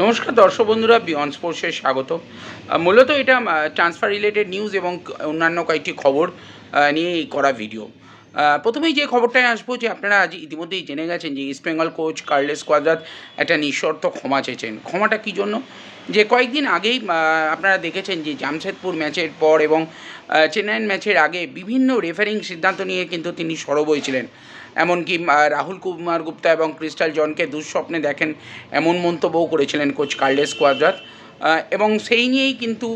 নমস্কার দর্শক বন্ধুরা বিয়ন স্পোর্টসে স্বাগত। মূলত এটা ট্রান্সফার রিলেটেড নিউজ এবং অন্যান্য কয়েকটি খবর নিয়ে করা ভিডিও প্রথমেই যে খবরটায় আসব যে আপনারা আজ ইতিমধ্যেই জেনে গেছেন যে East Bengal coach Carles Cuadrat একটা নিঃশর্ত ক্ষমা চেয়েছেন। ক্ষমাটা কী জন্য? যে কয়েকদিন আগেই আপনারা দেখেছেন যে জামশেদপুর ম্যাচের পর এবং চেন্নাইয়ের ম্যাচের আগে বিভিন্ন রেফারিং সিদ্ধান্ত নিয়ে কিন্তু তিনি সরব হয়েছিলেন। এমনকি রাহুল কুমার গুপ্তা এবং ক্রিস্টাল জনকে দুঃস্বপ্নে দেখেন এমন মন্তব্যও করেছিলেন কোচ কার্লেস কোয়াদ্রাত এবং সেই নিয়েই কিন্তু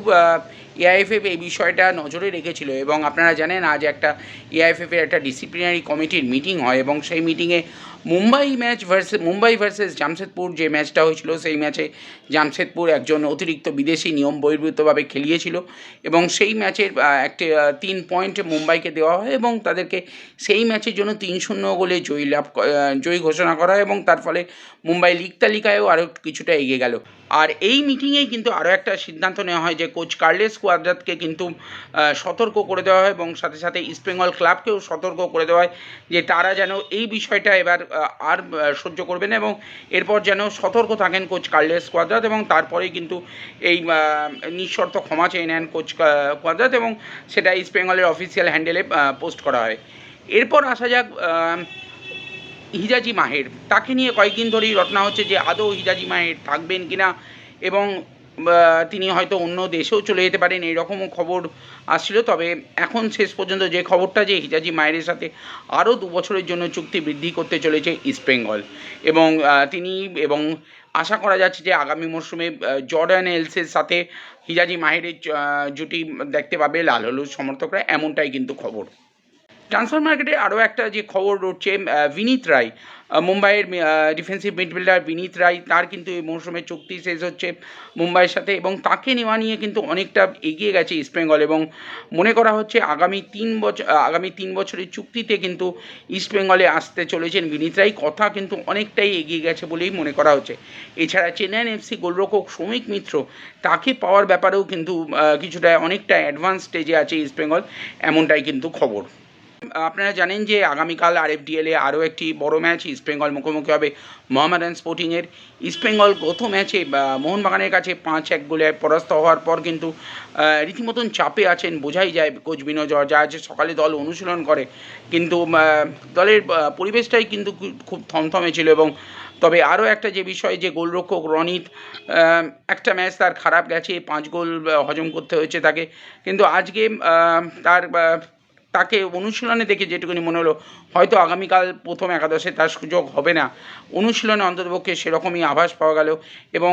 এআইএফএফ এই বিষয়টা নজরে রেখেছিল এবং আপনারা জানেন আজ একটা এআইএফএফের একটা ডিসিপ্লিনারি কমিটির মিটিং হয় এবং সেই মিটিংয়ে Mumbai match versus Mumbai versus Jamshedpur যে ম্যাচটা হয়েছিল, সেই ম্যাচে জামশেদপুর একজন অতিরিক্ত বিদেশি নিয়ম বহির্ভূতভাবে খেলিয়েছিল এবং সেই ম্যাচের একটি তিন পয়েন্ট মুম্বাইকে দেওয়া হয় এবং তাদেরকে সেই ম্যাচের জন্য তিন শূন্য গোলে জয়ী লাভ জয়ী ঘোষণা করা হয় এবং তার ফলে মুম্বাই লিগ তালিকায়ও আরও কিছুটা এগিয়ে গেল। আর এই মিটিংয়েই কিন্তু আরও একটা সিদ্ধান্ত নেওয়া হয় যে কোচ কার্লেস কোয়াদ্রাতকে কিন্তু সতর্ক করে দেওয়া হয় এবং সাথে সাথে ইস্টবেঙ্গল ক্লাবকেও সতর্ক করে দেওয়া হয় যে তারা যেন এই বিষয়টা এবার আর সহ্য করবে না এবং এরপর যেন সতর্ক থাকেন কোচ কার্লেস কোয়াদ্রাত এবং তারপরেই কিন্তু এই নিঃশর্ত ক্ষমা চেয়ে নেন কোচ কোয়াদ্রাত এবং সেটা ইস্টবেঙ্গলের অফিসিয়াল হ্যান্ডেলে পোস্ট করা হয়। এরপর আসা যাক হিজাজি মাহের। তাকে নিয়ে কয়েকদিন ধরেই রটনা হচ্ছে যে আদৌ হিজাজি মাহের থাকবেন কিনা এবং আহ, তিনি হয়তো অন্য দেশেও চলে যেতে পারেন এইরকমও খবর আসছিল। তবে এখন শেষ পর্যন্ত যে খবরটা যে হিজাজি মায়ের সাথে আরও দু বছরের জন্য চুক্তি বৃদ্ধি করতে চলেছে ইস্টবেঙ্গল এবং তিনি এবং আশা করা যাচ্ছে যে আগামী মরশুমে জর্ডান এলসের সাথে হিজাজি মাহেরের জুটি দেখতে পাবে লাল হলুদ সমর্থকরা, এমনটাই কিন্তু খবর। ট্রান্সফার মার্কেটে আরও একটা যে খবর উঠছে বিনীত রায় মুম্বাইয়ের ডিফেন্সিভ মিডফিল্ডার বিনীত রায়, তার কিন্তু এই মৌসুমে চুক্তি শেষ হচ্ছে মুম্বাইয়ের সাথে এবং তাকে নেওয়া নিয়ে কিন্তু অনেকটা এগিয়ে গেছে ইস্টবেঙ্গল এবং মনে করা হচ্ছে আগামী তিন বছর আগামী তিন বছরের চুক্তিতে কিন্তু ইস্টবেঙ্গলে আসতে চলেছেন বিনীত রায়। কথা কিন্তু অনেকটাই এগিয়ে গেছে বলেই মনে করা হচ্ছে। এছাড়া চেন্নাইন এফসি গোলরক্ষক শ্রমিক মিত্র, তাকে পাওয়ার ব্যাপারেও কিন্তু কিছুটা অনেকটা অ্যাডভান্স স্টেজে আছে ইস্টবেঙ্গল এমনটাই কিন্তু খবর। আপনারা জানেন যে আগামীকাল আরএফডিএলে আরও একটি বড় ম্যাচ ইস্টবেঙ্গল মুখোমুখি হবে মোহামেডান স্পোর্টিংয়ের। ইস্টবেঙ্গল গত ম্যাচে মোহনবাগানের কাছে পাঁচ এক গোলে পরাস্ত হওয়ার পর কিন্তু রীতিমতন চাপে আছেন, বোঝাই যায় কোচ বিনোদ যা আছে সকালে দল অনুশীলন করে, কিন্তু দলের পরিবেশটাই কিন্তু খুব থমথমে ছিল এবং তবে আরও একটা যে বিষয় যে গোলরক্ষক রনিত একটা ম্যাচ তার খারাপ গেছে, পাঁচ গোল হজম করতে হয়েছে তাকে। কিন্তু আজকে তার তাকে অনুশীলনে দেখে যেটুকুনি মনে হলো, হয়তো আগামীকাল প্রথম একাদশে তার সুযোগ হবে না। অনুশীলনে অন্ততপক্ষে সেরকমই আভাস পাওয়া গেল এবং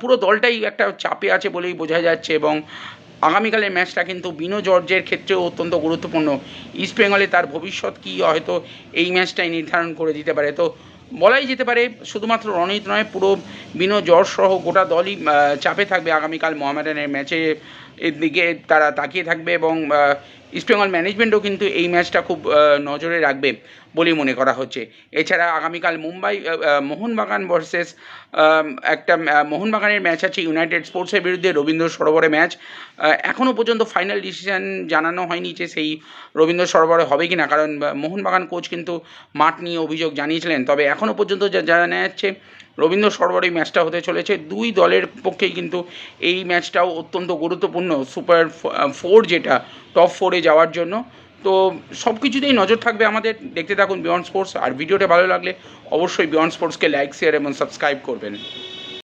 পুরো দলটাই একটা চাপে আছে বলেই বোঝা যাচ্ছে এবং আগামীকালের ম্যাচটা কিন্তু বিনো জর্জের ক্ষেত্রেও অত্যন্ত গুরুত্বপূর্ণ। ইস্ট বেঙ্গলে তার ভবিষ্যৎ কী হয়তো এই ম্যাচটাই নির্ধারণ করে দিতে পারে। তো বলাই যেতে পারে, শুধুমাত্র রণিত নয়, পুরো বিনো জর্জ সহ গোটা দলই চাপে থাকবে আগামীকাল মোহামেডানের ম্যাচে। এর দিকে তারা তাকিয়ে থাকবে এবং ইস্টবেঙ্গল ম্যানেজমেন্টও কিন্তু এই ম্যাচটা খুব নজরে রাখবে বলেই মনে করা হচ্ছে। এছাড়া আগামীকাল মুম্বাই মোহনবাগান ভার্সেস একটা মোহনবাগানের ম্যাচ আছে ইউনাইটেড স্পোর্টসের বিরুদ্ধে, রবীন্দ্র সরোবরে ম্যাচ এখনও পর্যন্ত ফাইনাল ডিসিশন জানানো হয়নি যে সেই রবীন্দ্র সরোবরে হবে কি না কারণ মোহনবাগান কোচ কিন্তু মাঠ নিয়ে অভিযোগ জানিয়েছিলেন। তবে এখনও পর্যন্ত যা জানা যাচ্ছে রবীন্দ্র সরোবর এই ম্যাচটা হতে চলেছে। দুই দলের পক্ষেই কিন্তু এই ম্যাচটাও অত্যন্ত গুরুত্বপূর্ণ সুপার ফোর যেটা, টপ ফোরে যাওয়ার জন্য। তো সব কিছুতেই নজর থাকবে আমাদের। দেখতে থাকুন বিয়ন্ড স্পোর্টস। আর ভিডিওটা ভালো লাগলে অবশ্যই বিয়ন্ড স্পোর্টসকে লাইক, শেয়ার এবং সাবস্ক্রাইব করবেন।